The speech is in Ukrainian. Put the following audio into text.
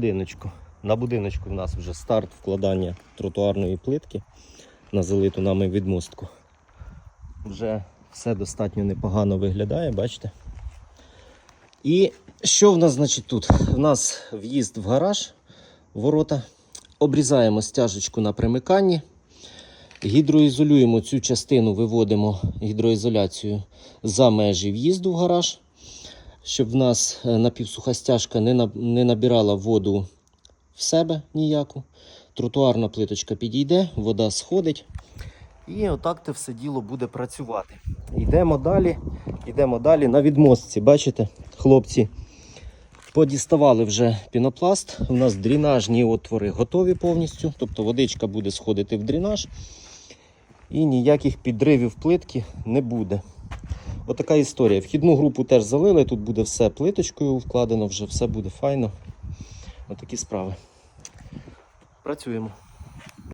Будиночку. На будиночку в нас вже старт вкладання тротуарної плитки на залиту нами відмостку. Вже все достатньо непогано виглядає, бачите? І що в нас значить тут? У нас в'їзд в гараж, ворота. Обрізаємо стяжечку на примиканні. Гідроізолюємо цю частину, виводимо гідроізоляцію за межі в'їзду в гараж, щоб в нас е, напівсуха стяжка не, набирала воду в себе ніяку. Тротуарна плиточка підійде, вода сходить. І отак це все діло буде працювати. Йдемо далі. Йдемо далі на відмостці. Бачите, хлопці подіставали вже пінопласт. У нас дренажні отвори готові повністю. Тобто водичка буде сходити в дренаж. І ніяких підривів плитки не буде. Отака історія. Вхідну групу теж залили. Тут буде все плиточкою вкладено, вже все буде файно. Отакі справи. Працюємо.